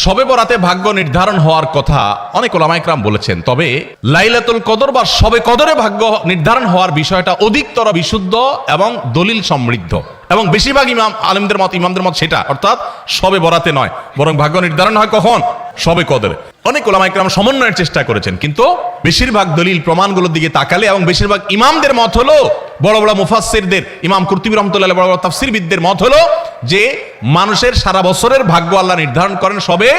সবে বরাতে ভাগ্য নির্ধারণ হওয়ার কথা অনেক ওলামাইকরাম বলেছেন। তবে লাইলাতুল কদর বা সবে কদরে ভাগ্য নির্ধারণ হওয়ার বিষয়টা অধিকতর বিশুদ্ধ এবং দলিল সমৃদ্ধ। এবং বেশিরভাগ ইমাম আলেমদের মত, ইমামদের মত সেটা। অর্থাৎ সবে বরাতে নয়, বরং ভাগ্য নির্ধারণ হয় কখন? সবে কদরে। অনেক ওলামাইকরাম সমন্বয়ের চেষ্টা করেছেন, কিন্তু বেশিরভাগ দলিল প্রমাণগুলোর দিকে তাকালে এবং বেশিরভাগ ইমামদের মত হলো বড় বড় মুফাসিরদের ইমাম কুরতুবী রহমতুল্লাহ বড় বড় তাফসিরবিদদের মত হলো যে, মানুষের সারা বছরের ভাগ্য আল্লাহ নির্ধারণ করেন সবে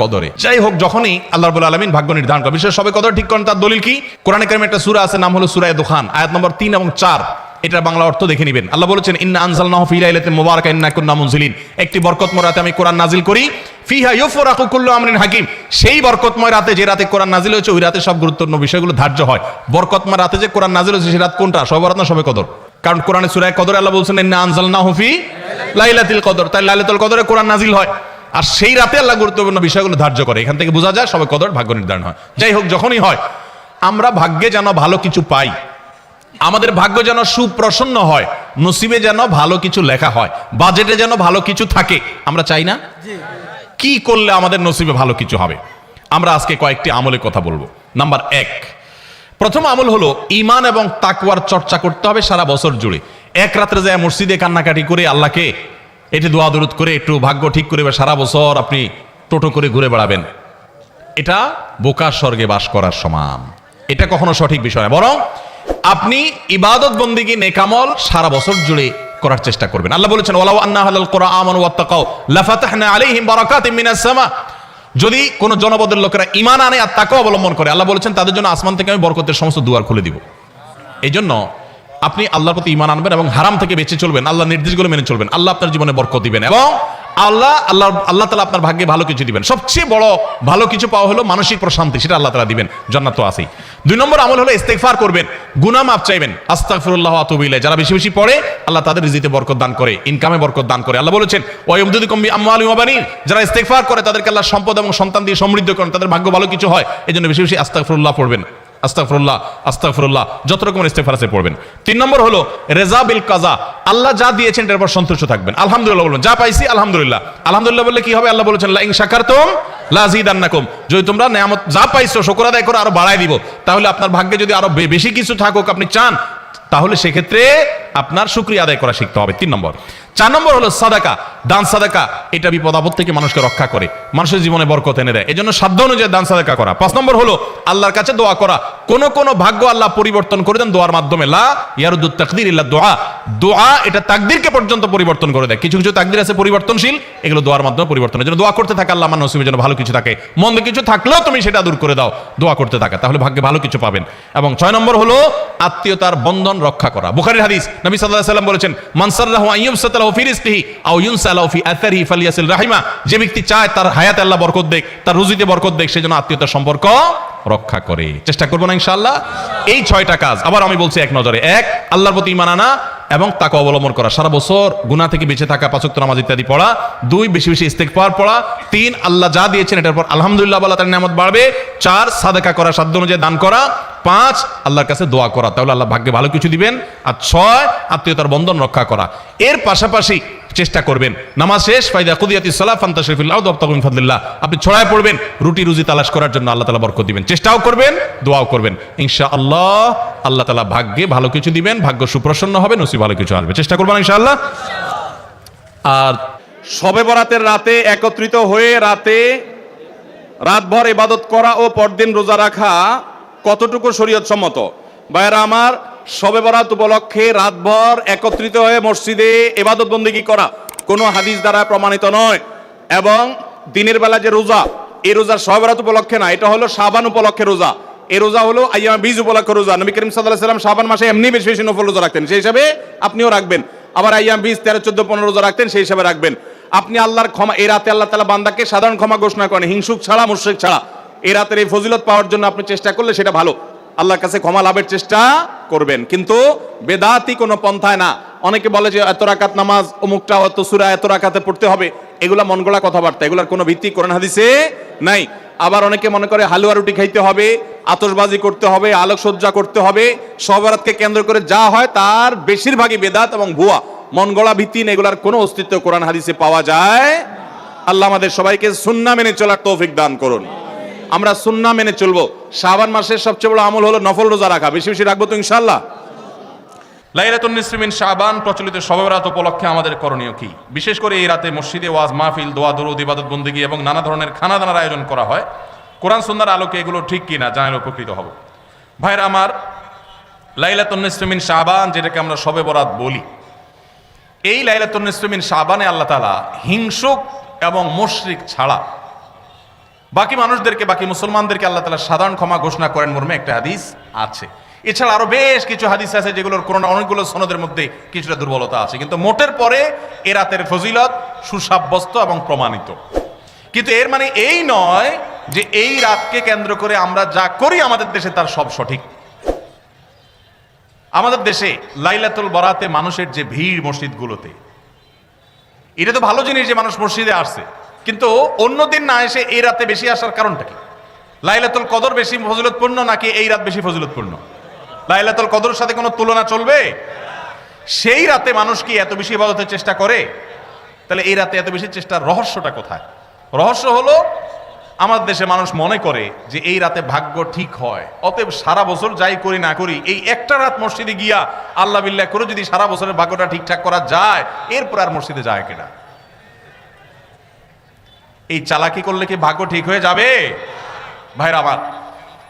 কদরে। যাই হোক, যখনই আল্লাহ রাব্বুল আলমিন ভাগ্য নির্ধারণ করেন, বিশেষ সবে কদর ঠিক করেন, তার দলিল কি? কোরআন কারিমে একটা সুরা আছে, নাম হলো সুরায় দোকান আয়াত নম্বর তিন এবং 4 এটার বাংলা অর্থ দেখে নেবেন। আল্লাহ বলেছেন, ইন্না আনজালনাহু ফি লাইলাতিন মুবারাকা, ইন্না কুন্না মুনজিলিন। একটি বরকতময় রাতে আমি কোরআন নাজিল করি। ফিহা ইউফরাকু কুল্লু আমরিন হাকিম। সেই বরকতময় রাতে যে রাতে কোরআন নাজিল হয়েছে, ওই রাতে সব গুরুত্বপূর্ণ বিষয়গুলো ধার্য হয়। বরকতময় রাতে যে কোরআন নাজিল হয়েছে, সেই রাত কোনটা? সবে বরাত না সবে কদর? কারণ কোরআনে সূরা কদর আল্লাহ বলছেন, ইন্না আনজালনাহু ফি লাইলাতুল কদর। তাই লাইলাতুল কদরে কোরআন নাজিল হয়। আর সেই রাতে আল্লাহ গুরুত্বপূর্ণ বিষয়গুলো ধার্য করে। এখান থেকে বোঝা যায়, সবে কদর ভাগ্য নির্ধারণ হয়। যাই হোক, যখনই হয়, আমরা ভাগ্যে যেন ভালো কিছু পাই আমাদের ভাগ্য যেন সুপ্রসন্ন হয় নসিবে যেন ভালো কিছু লেখা হয় বাজেটে যেন ভালো কিছু থাকে আমরা চাই না? কি করলে আমাদের নসিবে ভালো কিছু হবে? আমরা আজকে কয়েকটি আমলের কথা বলব। নাম্বার এক প্রথম আমল হলো ইমান এবং তাকওয়ার চর্চা করতে হবে সারা বছর জুড়ে। এক রাত্রে যায় মসজিদে কান্নাকাটি করে আল্লাহকে এটি দোয়া দরুদ করে একটু ভাগ্য ঠিক করে সারা বছর আপনি টোটো করে ঘুরে বেড়াবেন। এটা বোকার স্বর্গে বাস করার সমান। এটা কখনো সঠিক বিষয় না। বরং আপনি ইবাদত বন্দিগি নেকামল সারা বছর জুড়ে করার চেষ্টা করবেন। আল্লাহ বলেছেন, ওয়ালাউ আন্না হালাল কোরআন ওয়াত্তাকাও লাফাতাহনা আলাইহিম বারাকাতিম মিনাস সামা। যদি কোন জনপদের লোকেরা ইমান আনে আর তাকে অবলম্বন করে, আল্লাহ বলেছেন, তাদের জন্য আসমান থেকে আমি বরকতের সমস্ত দুয়ার খুলে দিব এই জন্য আপনি আল্লাহর প্রতি ইমান আনবেন এবং হারাম থেকে বেঁচে চলবেন আল্লাহ নির্দেশগুলো মেনে চলবেন, আল্লাহ আপনার জীবনে বরকত দিবেন এবং আল্লাহ আল্লাহ আল্লাহ তালা আপনার ভাগ্যে ভালো কিছু দিবেন। সবচেয়ে বড় ভালো কিছু পাওয়া হলো মানসিক প্রশান্তি, সেটা আল্লাহ তালা দিবেন, জান্নাত তো আছেই। দুই নম্বর আমল হলো ইস্তেগফার করবেন, গুনাহ মাফ চাইবেন। আস্তাগফিরুল্লাহ ওয়া আতুবু ইলাইহি, যারা বেশি বেশি পড়ে, আল্লাহ তাদের রিজিতে বরকত দান করে ইনকামে বরকত দান করে। আল্লাহ বলেছেন ওয়ায়ুমদুদিকুম বিআমওয়ালি ওয়া বানিন যারা ইস্তেগফার করে, তাদেরকে আল্লাহ সম্পদ এবং সন্তান দিয়ে সমৃদ্ধ করেন, তাদের ভাগ্য ভালো কিছু হয় এই জন্য বেশি বেশি আস্তাগফিরুল্লাহ পড়বেন। আস্তাগফিরুল্লাহ আস্তাগফিরুল্লাহ, যত রকমের ইস্তেগফার আছে পড়বেন। তিন নম্বর হলো, রেজা বিল কাজা আল্লাহ যা দিয়েছেন, এটার পর সন্তুষ্ট থাকবেন। আলহামদুলিল্লাহ বলবেন, যা পাইছি, আলহামদুলিল্লাহ। আলহামদুলিল্লাহ বললে কি হবে? আল্লাহ বলেছেন লাইং ইন শাকারতুম লা আযীদান্নাকুম যদি তোমরা নিয়ামত যা পাইছো, শুকর আদায় করো, আরও বাড়ায় দিব। তাহলে আপনার ভাগ্যে যদি আরও বেশি কিছু থাকুক, আপনি চান, তাহলে সেক্ষেত্রে আপনার শুক্রিয়া আদায় করা শিখতে হবে। তিন নম্বর চার নম্বর হলো সাদাকা। দান সাদাকা, এটা বিপদ আপদ থেকে মানুষকে রক্ষা করে। মানুষের জীবনে বরকত এনে দেয়। এজন্য সাধ্য অনুযায়ী দান সাদাকা করা। পাঁচ নম্বর হলো আল্লাহর কাছে দোয়া করা। কোন কোন ভাগ্য আল্লাহ পরিবর্তন করে দেন দোয়ার মাধ্যমে। লা ইয়ারুদ্দুত তাকদির ইল্লা দোয়া। দোয়া এটা তাকদিরকে পর্যন্ত পরিবর্তন করে দেয়। কিছু কিছু তাকদির আছে পরিবর্তনশীল। এগুলো দোয়ার মাধ্যমে পরিবর্তনের জন্য দোয়া করতে থাকে আল্লাহ নসিবের জন্য ভালো কিছু থাকে। মন্দ কিছু থাকলেও তুমি সেটা দূর করে দাও। দোয়া করতে থাকা। তাহলে ভাগ্যে ভালো কিছু পাবেন। এবং ছয় নম্বর হলো আত্মীয়তার বন্ধন রক্ষা করা। বুখারীর হাদিস নবী আলাইহি সাল্লাম বলেছেন মানসাররাহু যে ব্যক্তি চায় তার হায়াতে আল্লাহ বরকত দেখ তার রুজিতে বরকত দেখ সেজন্য আত্মীয়তার সম্পর্ক রক্ষা করে। চেষ্টা করব না ইনশাল্লাহ এই ছয়টা কাজ। আবার আমি বলছি এক নজরে। এক, আল্লাহর প্রতি ইমান আনা এবং তাকে অবলম্বন করা। সারা বছর গুনাহ থেকে বেঁচে থাকা পাঁচক্ত নামাজ ইত্যাদি পড়া। দুই, বেশি বেশি ইস্তেগফার পড়া। তিন, আল্লাহ যা দিয়েছেন এটার পর আলহামদুলিল্লাহ বলা তার নামত বাড়বে। চার, সাদাকা করা, সাধ্য অনুযায়ী দান করা। পাঁচ, আল্লাহর কাছে দোয়া করা। তাহলে আল্লাহ ভাগ্যে ভালো কিছু দিবেন। আর ছয়, আত্মীয়তার বন্ধন রক্ষা করা। এর পাশাপাশি চেষ্টা করবেন। নামাজ শেষ, ফাইদা কুদিয়াতি ফান্তা শরীফুল্লাহ দপ্তাকুম ফাদলিল্লাহ। আপনি ছড়ায় পড়বেন, রুটি রুজি তালাশ করার জন্য আল্লাহ তালা বরকত দিবেন। চেষ্টাও করবেন, দোয়াও করবেন। ইনশা আল্লাহ আল্লাহ তালা ভাগ্যে ভালো কিছু দিবেন, ভাগ্য সুপ্রসন্ন হবে নসি ভালো কিছু আসবে। চেষ্টা করবেন ইনশাআল্লাহ। আর শবে বরাতের রাতে একত্রিত হয়ে রাতে রাতভর ইবাদত করা ও পরদিন রোজা রাখা কতটুকু শরীয়ত সম্মত ভাইয়েরা আমার শবে বরাত উপলক্ষে রাতভর একত্রিত হয়ে মসজিদে ইবাদত বন্দিগি করা কোনো হাদিস দ্বারা প্রমাণিত নয়। এবং দিনের বেলা যে রোজা, এই রোজা শবে বরাত উপলক্ষে না, এটা হলো শাবান উপলক্ষে রোজা। এই রোজা হলো আইয়া বীজ উপলক্ষে রোজা। নবী করিম সাল্লাহ সাল্লাম শাবান মাসে এমনি বেশি বেশি নফল রোজা রাখতেন। সেই হিসাবে আপনিও রাখবেন। আবার আইয়াম বীজ তেরো, চোদ্দ, পনেরো রোজা রাখতেন, সেই হিসাবে রাখবেন। আপনি আল্লাহর ক্ষমা, এই রাতে আল্লাহ তালা বান্দাকে সাধারণ ক্ষমা ঘোষণা করেন, হিংসুক ছাড়া, মুশ্রিক ছাড়া। এই রাতের এই ফজিলত পাওয়ার জন্য আপনি চেষ্টা করলে সেটা ভালো। আল্লাহর কাছে ক্ষমা লাভের চেষ্টা করবেন। কিন্তু বেদাতি কোনো পন্থায় না। অনেকে বলে যে এত রাকাত নামাজ, অমুকটা অত সুরা, এত রাকাতে পড়তে হবে। এগুলা মন গড়া কথাবার্তা। এগুলার কোনো ভিত্তি কোরআন হাদিসে নাই। আবার অনেকে মনে করে হালুয়া রুটি খাইতে হবে, আতশবাজি করতে হবে, আলোকসজ্জা করতে হবে। সবরাতকে কেন্দ্র করে যা হয় তার বেশিরভাগই বেদাত এবং ভুয়া। মন গড়া ভিত্তিহীন এগুলার কোনো অস্তিত্ব কোরআন হাদিসে পাওয়া যায়। আল্লাহ আমাদের সবাইকে সুন্না মেনে চলার তৌফিক দান করুন। আমরা সুন্না মেনে চলবো। শাবান মাসের সবচেয়ে বড় আমল হলো নফল রোজা রাখা। বেশি বেশি রাখব তো ইনশাল্লাহ লাইলাতুন নিসমিন শাবান প্রচলিত শবে রাত উপলক্ষে আমাদের করণীয় কি? বিশেষ করে এই রাতে মসজিদে ওয়াজ, মাহফিল, দোয়া, দরুদ, ইবাদত, বন্দিগি এবং নানা ধরনের খানা দানার আয়োজন করা হয়। কোরআন সুন্নার আলোকে এগুলো ঠিক কিনা জানালে উপকৃত হব। ভাইরা আমার, লাইলাতুন নিসমিন শাবান যেটাকে আমরা শবে বরাত বলি, এই লাইলাতুন নিসমিন শাবানে আল্লাহ তাআলা হিংসুক এবং মুশরিক ছাড়া বাকি মানুষদেরকে, বাকি মুসলমানদেরকে আল্লাহ তালা সাধারণ ক্ষমা ঘোষণা করেন মর্মে একটা হাদিস আছে। এছাড়া আরও বেশ কিছু হাদিস আছে যেগুলোর কোনো অনেকগুলো সনদের মধ্যে কিছুটা দুর্বলতা আছে। কিন্তু মোটের পরে এ রাতের ফজিলত সুসাব্যস্ত এবং প্রমাণিত। কিন্তু এর মানে এই নয় যে এই রাতকে কেন্দ্র করে আমরা যা করি আমাদের দেশে তার সব সঠিক। আমাদের দেশে লাইলাতুল বরাতে মানুষের যে ভিড় মসজিদগুলোতে, এটা তো ভালো জিনিস যে মানুষ মসজিদে আসছে। কিন্তু অন্যদিন না এসে এই রাতে বেশি আসার কারণটা কি? লাইলাতুল কদর বেশি ফজিলতপূর্ণ নাকি এই রাত বেশি ফজিলতপূর্ণ? লাইলাতুল কদরের সাথে কোনো তুলনা চলবে? সেই রাতে মানুষ কি এত বেশি ইবাদতের চেষ্টা করে? তাহলে এই রাতে এত বেশি চেষ্টার রহস্যটা কোথায়? রহস্য হলো আমাদের দেশে মানুষ মনে করে যে এই রাতে ভাগ্য ঠিক হয়। অতএব সারা বছর যাই করি না করি, এই একটা রাত মসজিদে গিয়া আল্লাহ বিল্লাহ করে যদি সারা বছরের ভাগ্যটা ঠিকঠাক করা যায়, এরপর আর মসজিদে যায় কিনা? এই চালাকি করলে কি ভাগ্য ঠিক হয়ে যাবে? ভাইরা আমার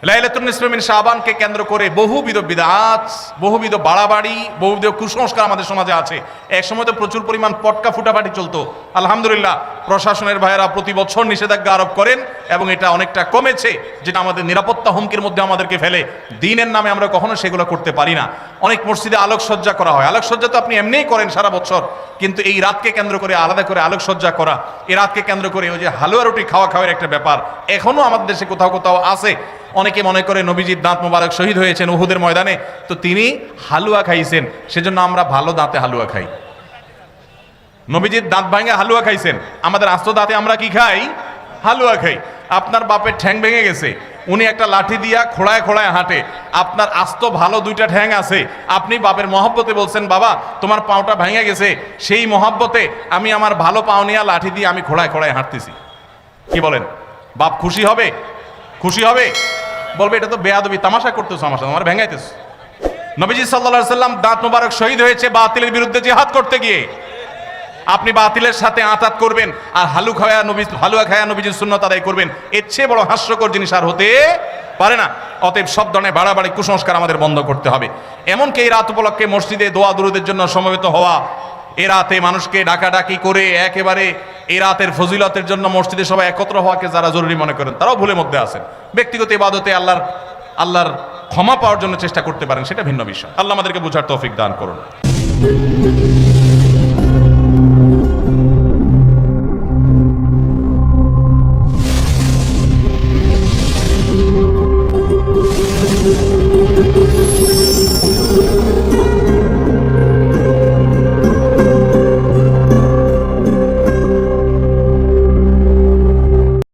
লাইলাতুন নিসমিন শাবানকে কেন্দ্র করে বহুবিধ বিদাত, বহুবিধ বাড়াবাড়ি, বহুবিধ কুসংস্কার আমাদের সমাজে আছে। এক সময় তো প্রচুর পরিমাণ পটকা ফুটাফাটি চলতো। আলহামদুলিল্লাহ, প্রশাসনের ভাইয়েরা প্রতি বছর নিষেধাজ্ঞা আরোপ করেন এবং এটা অনেকটা কমেছে, যেটা আমাদের নিরাপত্তা হুমকির মধ্যে আমাদেরকে ফেলে। দিনের নামে আমরা কখনো সেগুলো করতে পারি না। অনেক মসজিদে আলোকসজ্জা করা হয়। আলোকসজ্জা তো আপনি এমনিই করেন সারা বছর, কিন্তু এই রাতকে কেন্দ্র করে, আলাদা করে আলোকসজ্জা করা, এই রাতকে কেন্দ্র করে ওই যে হালুয়া রুটি খাওয়া খাওয়ার একটা ব্যাপার, এখনও আমাদের দেশে কোথাও কোথাও আছে। অনেকে মনে করে নবীজির দাঁত মোবারক শহীদ হয়েছেন উহুদের ময়দানে, তো তিনি হালুয়া খাইছেন, সেজন্য আমরা ভালো দাঁতে হালুয়া খাই। নবীজির দাঁত ভাঙে হালুয়া খাইছেন, আমাদের আস্ত দাঁতে আমরা কি খাই? হালুয়া খাই। আপনার বাপের ঠ্যাং ভেঙে গেছে, উনি একটা লাঠি দিয়া খোড়ায় খোড়ায় হাঁটে, আপনার আস্ত ভালো দুইটা ঠ্যাং আছে, আপনি বাপের মহব্বতে বলছেন, বাবা, তোমার পাওটা ভেঙে গেছে, সেই মহব্বতে আমি আমার ভালো পাও নিয়ে লাঠি দিয়ে আমি খোড়ায় খোড়ায় হাঁটতেছি। কি বলেন? বাপ খুশি হবে? খুশি হবে? বলবে, এটা তো বেয়াদবি, তামাশা করতেছো আমার সাথে, আমার ভেঙাইতেছ নবীজি সাল্লাল্লাহু সাল্লাম দাঁত মোবারক শহীদ হয়েছে বাতিলের বিরুদ্ধে জিহাদ করতে গিয়ে। আপনি বাতিলের সাথে আতাত করবেন আর হালু খায়া নবী, হালুয়া খায়া নবীজির শূন্যত আদায় করবেন, এর চেয়ে বড় হাস্যকর জিনিস আর হতে পারে না। অতএব সব ধরনের বাড়াবাড়ি, কুসংস্কার আমাদের বন্ধ করতে হবে। এমনকি এই রাত উপলক্ষে মসজিদে দোয়া দুরুদের জন্য সমবেত হওয়া এ রাতে মানুষকে ডাকাডাকি করে একেবারে এরাতের রাতের ফজিলতের জন্য মসজিদে সবাই একত্র হওয়াকে যারা জরুরি মনে করেন, তারাও ভুলের মধ্যে আছেন। ব্যক্তিগত ইবাদতে আল্লাহর আল্লাহর ক্ষমা পাওয়ার জন্য চেষ্টা করতে পারেন, সেটা ভিন্ন বিষয়। আল্লাহ আমাদেরকে বোঝার তৌফিক দান করুন।